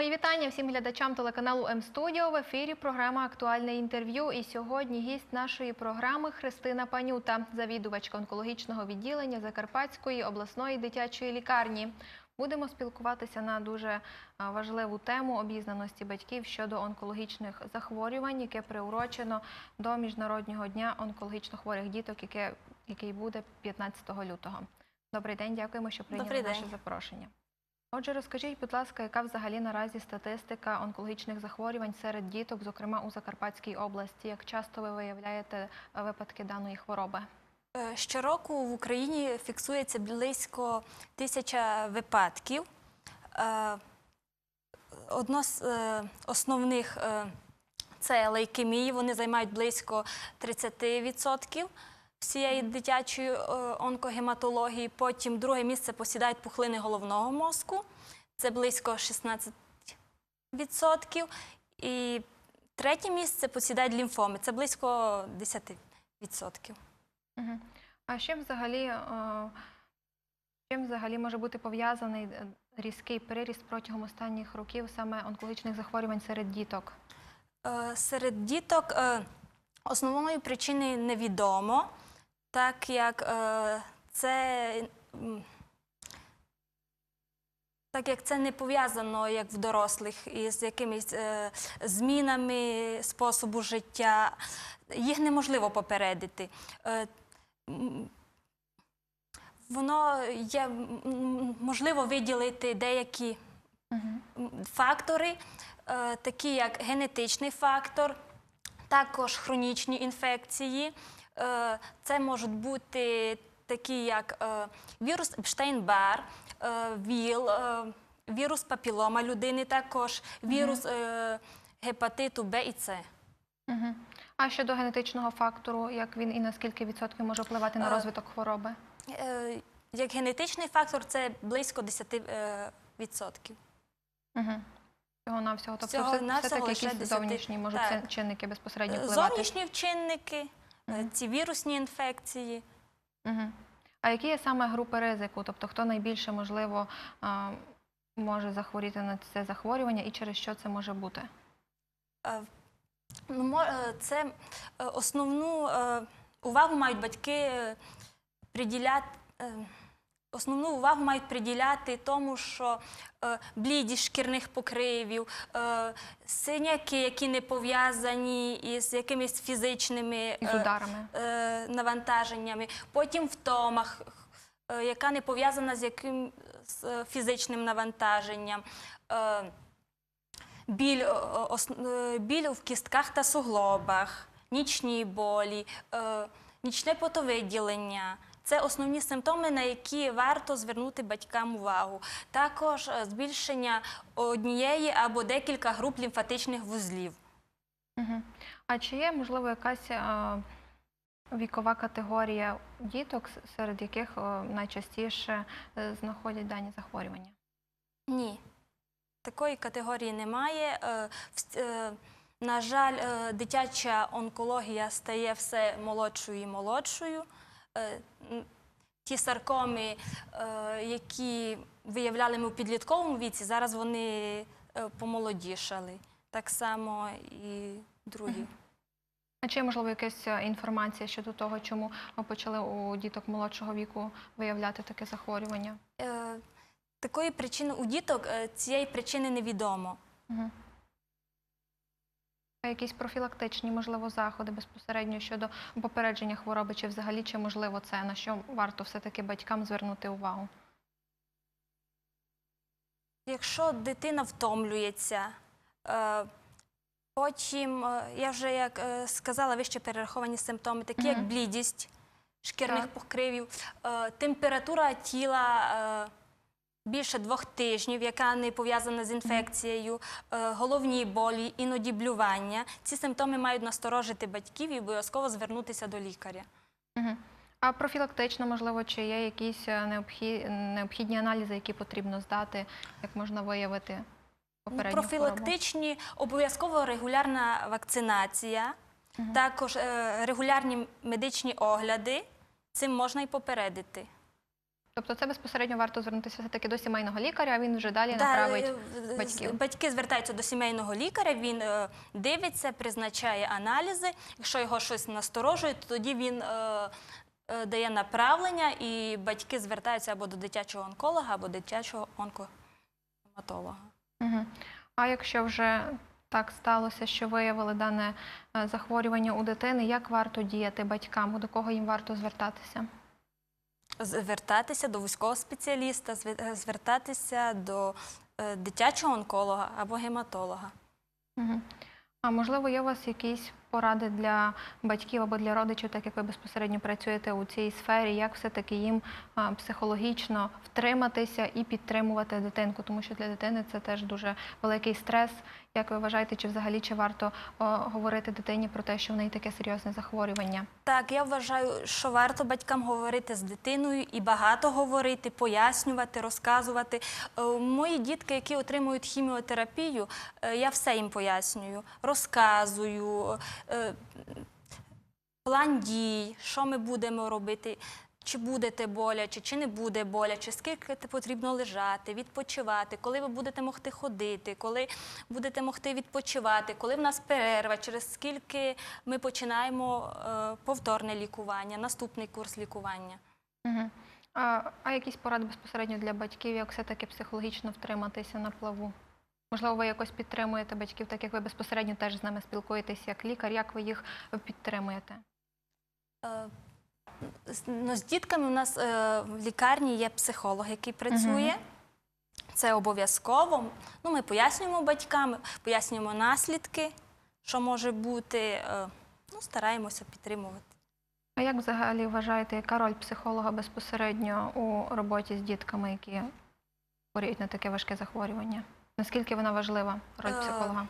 Мої вітання всім глядачам телеканалу М-студіо. В ефірі програма Актуальне інтерв'ю. І сьогодні гість нашої програми Христина Панюта, завідувачка онкологічного відділення Закарпатської обласної дитячої лікарні. Будемо спілкуватися на дуже важливу тему обізнаності батьків щодо онкологічних захворювань, яке приурочено до Міжнародного дня онкологічно хворих діток, яке, який буде 15 лютого. Добрий день, дякуємо, що прийняли Добрий наше день. запрошення. Отже, розкажіть, будь ласка, яка взагалі наразі статистика онкологічних захворювань серед діток, зокрема у Закарпатській області? Як часто ви виявляєте е, випадки даної хвороби? Е, Щороку в Україні фіксується близько тисяча випадків. Е, Одно з основних це лейкемії, вони займають близько 30% всієї дитячої е, онкогематології. Потім друге місце посідають пухлини головного мозку, це близько 16%. І третє місце посідають лімфоми, це близько 10%. Угу. А чим взагалі, е, чим взагалі може бути пов'язаний е, різкий приріст протягом останніх років саме онкологічних захворювань серед діток? Серед діток основною причиною невідомо, так як е, це. Так як це не пов'язано, як в дорослих, із якимись е, змінами способу життя, їх неможливо попередити. Е, воно є можливо виділити деякі Угу. фактори, е, такі як генетичний фактор, також хронічні інфекції. Е, Це можуть бути такі, як е, вірус Епштейн-Бар, е, ВІЛ, вірус папілома людини, також вірус гепатиту Б і С. Угу. А щодо генетичного фактору, як він і на скільки відсотків може впливати на розвиток хвороби? Як генетичний фактор, це близько 10%. е, відсотків. Угу. Всього. Тобто Всього навсього все-таки якісь зовнішні можуть Так. чинники безпосередньо впливати. Зовнішні вчинники, Мгм. Ці вірусні інфекції. Угу. А які є саме групи ризику? Тобто хто найбільше, можливо, може захворіти на це захворювання і через що це може бути? Е, Ну, е, це е, основну е, увагу мають батьки е, приділяти. Основну увагу мають приділяти тому, що е, блідість шкірних покривів, е, синяки, які не пов'язані із якимись фізичними е, ударами? е, навантаженнями, потім втома, е, яка не пов'язана з яким з е, фізичним навантаженням. Е, Біль, е, біль в кістках та суглобах, нічні болі, е, нічне потовиділення. Це основні симптоми, на які варто звернути батькам увагу. Також е, збільшення однієї або декілька груп лімфатичних вузлів. Угу. А чи є, можливо, якась а, вікова категорія діток, серед яких о, найчастіше е, знаходять дані захворювання? Ні, такої категорії немає. Е, е, На жаль, е, дитяча онкологія стає все молодшою і молодшою. Е, Ті саркоми, е, які виявляли ми у підлітковому віці, зараз вони е, помолодішали. Так само і другі. А чи є, можливо, якась інформація щодо того, чому ми почали у діток молодшого віку виявляти таке захворювання? Е, Такої причини у діток цієї причини невідомо. Угу. Якісь профілактичні, можливо, заходи безпосередньо щодо попередження хвороби, чи взагалі чи можливо це, на що варто все-таки батькам звернути увагу? Якщо дитина втомлюється, е, потім, е, я вже як е, сказала, вище перераховані симптоми, такі як блідість шкірних покривів, температура тіла більше двох тижнів, яка не пов'язана з інфекцією, е, головні болі, іноді блювання. Ці симптоми мають насторожити батьків і обов'язково звернутися до лікаря. Угу. А профілактично, можливо, чи є якісь е, необхідні аналізи, які потрібно здати, як можна виявити попередню хворобу? Профілактичні, обов'язково регулярна вакцинація, також е, регулярні медичні огляди. Цим можна і попередити. Тобто це безпосередньо варто звернутися все-таки до сімейного лікаря, а він вже далі Да, направить е, батьків. Батьки звертаються до сімейного лікаря, він е, дивиться, призначає аналізи. Якщо його щось насторожує, то тоді він е, е, дає направлення, і батьки звертаються або до дитячого онколога, або дитячого онкохематолога. Угу. А якщо вже так сталося, що виявили дане захворювання у дитини, як варто діяти батькам? До кого їм варто звертатися? Звертатися до вузького спеціаліста, е, звертатися до е, дитячого онколога або гематолога. А можливо, є у вас якісь поради для батьків або для родичів, так як ви безпосередньо працюєте у цій сфері, як все-таки їм психологічно втриматися і підтримувати дитинку, тому що для дитини це теж дуже великий стрес. Як ви вважаєте, чи взагалі чи варто говорити дитині про те, що в неї таке серйозне захворювання? Так, я вважаю, що варто батькам говорити з дитиною і багато говорити, пояснювати, розказувати. Е, Мої дітки, які отримують хіміотерапію, е, я все їм пояснюю, розказую. Е, План дій, що ми будемо робити, чи будете боляче, чи не буде боляче, скільки потрібно лежати, відпочивати, коли ви будете могти ходити, коли будете могти відпочивати, коли в нас перерва, через скільки ми починаємо е, повторне лікування, наступний курс лікування. А, а якісь поради безпосередньо для батьків, як все-таки психологічно втриматися на плаву? Можливо, ви якось підтримуєте батьків, так як ви безпосередньо теж з ними спілкуєтесь як лікар, як ви їх підтримуєте? Е, з- Ну, з дітками у нас е, в лікарні є психолог, який працює. Це обов'язково. Ну, ми пояснюємо батькам, пояснюємо наслідки, що може бути. е, Ну, стараємося підтримувати. А як взагалі вважаєте, яка роль психолога безпосередньо у роботі з дітками, які хворіють на таке важке захворювання? Наскільки вона важлива, роль Е, психолога?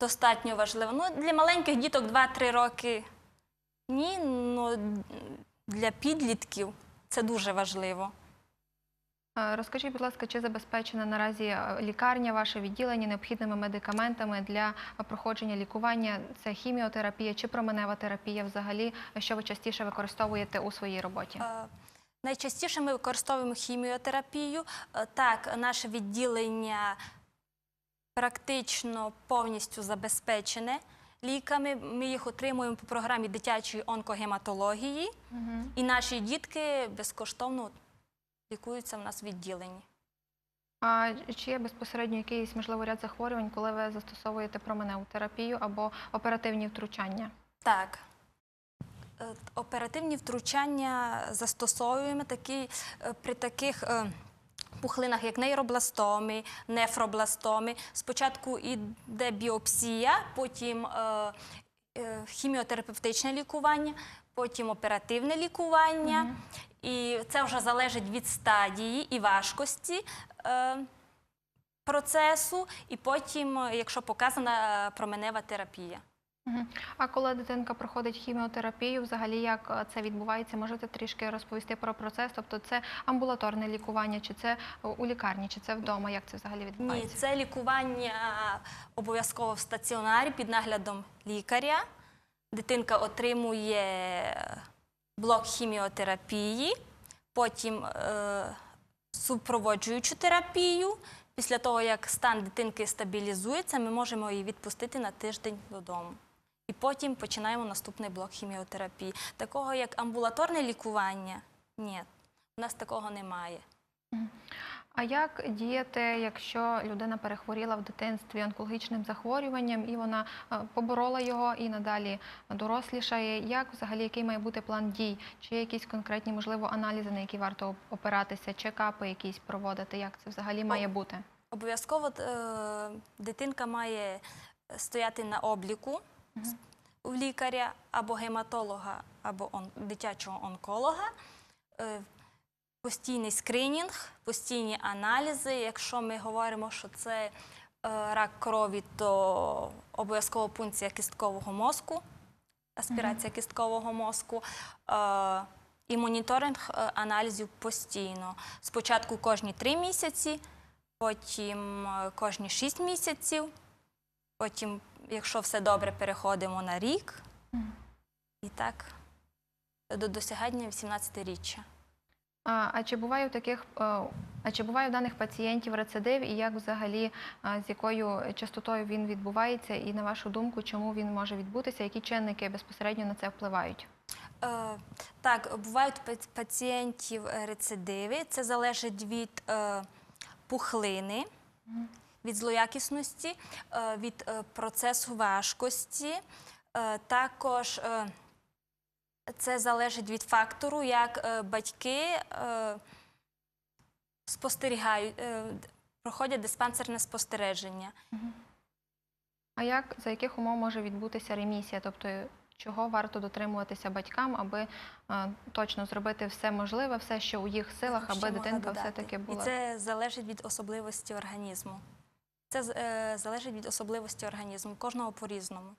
Достатньо важливо. Ну, для маленьких діток 2-3 роки ні, ну для підлітків це дуже важливо. Е, Розкажіть, будь ласка, чи забезпечена наразі е, лікарня, ваше відділення необхідними медикаментами для проходження лікування? Це хіміотерапія чи променева терапія взагалі, що ви частіше використовуєте у своїй роботі? Найчастіше ми використовуємо хіміотерапію. Е, Так, наше відділення практично повністю забезпечене ліками. Ми їх отримуємо по програмі дитячої онкогематології, і наші дітки безкоштовно лікуються в нас в відділенні. А чи є безпосередньо якийсь можливо ряд захворювань, коли ви застосовуєте променеву терапію або оперативні втручання? Так. Е, Оперативні втручання застосовуємо такі, е, при таких е, пухлинах, як нейробластоми, нефробластоми. Спочатку йде біопсія, потім е, е, хіміотерапевтичне лікування, потім оперативне лікування. І це вже залежить від стадії і важкості е, процесу, і потім, якщо показана променева терапія. А коли дитинка проходить хіміотерапію, взагалі як е, це відбувається? Можете трішки розповісти про процес? Тобто це амбулаторне лікування, чи це е, у лікарні, чи це вдома? Як це взагалі відбувається? Ні, це лікування обов'язково в стаціонарі під наглядом лікаря. Дитинка отримує блок хіміотерапії, потім е, супроводжуючу терапію. Після того, як стан дитинки стабілізується, ми можемо її відпустити на тиждень додому. Потім починаємо наступний блок хіміотерапії. Такого як амбулаторне лікування, ні, у нас такого немає. А як діяти, якщо людина перехворіла в дитинстві онкологічним захворюванням і вона е, поборола його і надалі дорослішає? Як взагалі який має бути план дій? Чи є якісь конкретні, можливо, аналізи, на які варто опиратися, чекапи якісь проводити? Як це взагалі має бути? Обов'язково е, дитинка має стояти на обліку. У лікаря або гематолога, або он, дитячого онколога. Е, постійний скринінг, постійні аналізи. Якщо ми говоримо, що це е, рак крові, то обов'язково пункція кісткового мозку, аспірація кісткового мозку. Е, і моніторинг аналізів постійно. Спочатку кожні три місяці, потім кожні 6 місяців, потім, якщо все добре, переходимо на рік. І так до досягання 18-річчя. А, а чи буває у таких е, а чи буває у даних пацієнтів рецидив і як взагалі з якою частотою він відбувається? І на вашу думку, чому він може відбутися? Які чинники безпосередньо на це впливають? Е, Так, бувають пацієнтів е, рецидиви. Це залежить від е, пухлини, від злоякісності, е, від е, процесу важкості. Е, Також це залежить від фактору, як батьки спостерігають, проходять диспансерне спостереження. А як за яких умов може відбутися ремісія? Тобто чого варто дотримуватися батькам, аби точно зробити все можливе, все, що у їх силах, аби дитинка все-таки була І це залежить від особливості організму. Це е, залежить від особливості організму, кожного по-різному.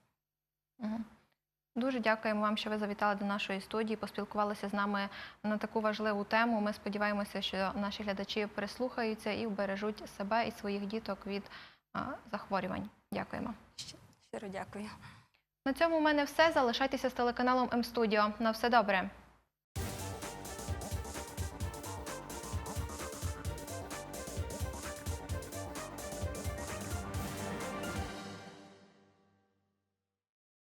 Дуже дякуємо вам, що ви завітали до нашої студії, поспілкувалися з нами на таку важливу тему. Ми сподіваємося, що наші глядачі прислухаються і вбережуть себе і своїх діток від а, захворювань. Дякуємо. Щиро дякую. На цьому в мене все. Залишайтеся з телеканалом М-студіо. На все добре.